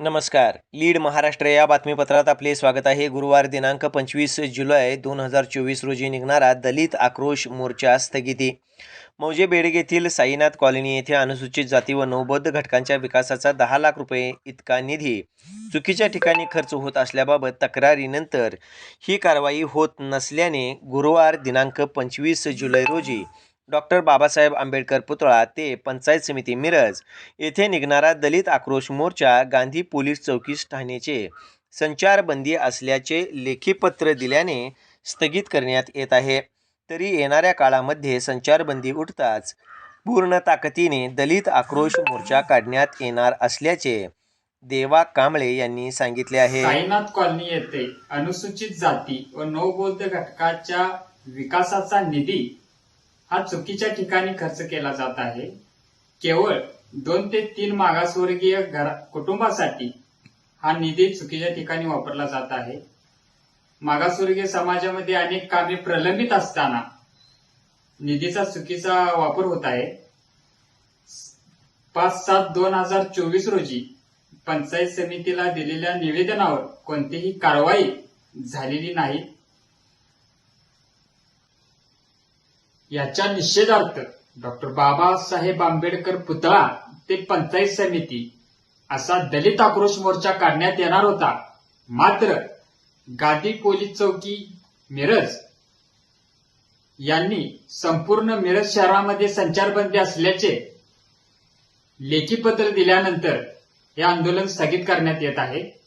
नमस्कार. लीड महाराष्ट्र या बातमीपत्रात आपले स्वागत आहे. गुरुवार दिनांक पंचवीस जुलै दोन हजार चोवीस रोजी निघणारा दलित आक्रोश मोर्चा स्थगिती. मौजे बेडग येथील साईनाथ कॉलनी येथे अनुसूचित जाती व नवबौद्ध घटकांच्या विकासाचा दहा लाख रुपये इतका निधी चुकीच्या ठिकाणी खर्च होत असल्याबाबत तक्रारीनंतर ही कारवाई होत नसल्याने गुरुवार दिनांक पंचवीस जुलै रोजी डॉक्टर बाबासाहेब आंबेडकर पुतळा ते पंचायत समिती मिरज येथे निघणारा दलित आक्रोश मोर्चा गांधी पोलीस चौकी ठाण्याचे संचारबंदी असल्याचे लेखी पत्र दिल्याने स्थगित करण्यात येत आहे. तरी येणाऱ्या काळामध्ये संचारबंदी उठताच पूर्ण ताकदीने दलित आक्रोश मोर्चा काढण्यात येणार असल्याचे देवा कांबळे यांनी सांगितले आहे. साईनाथ कॉलनी येथे अनुसूचित जाती व नवबौद्ध घटकाच्या विकासाचा निधी हा चुकीच्या ठिकाणी खर्च केला जात आहे. केवळ दोन ते तीन मागासवर्गीय घरा कुटुंबासाठी हा निधी चुकीच्या ठिकाणी वापरला जात आहे. मागासवर्गीय समाजामध्ये अनेक कामे प्रलंबित असताना निधीचा चुकीचा वापर होत आहे. पाच सात दोन हजार चोवीस रोजी पंचायत समितीला दिलेल्या निवेदनावर कोणतीही कारवाई झालेली नाही. याच्या निषेधार्थ डॉक्टर बाबासाहेब आंबेडकर पुतळा ते पंचायत समिती असा दलित आक्रोश मोर्चा काढण्यात येणार होता. मात्र गादी पोलीस चौकी मिरज यांनी संपूर्ण मिरज शहरामध्ये संचारबंदी असल्याचे लेखी पत्र दिल्यानंतर हे आंदोलन स्थगित करण्यात येत आहे.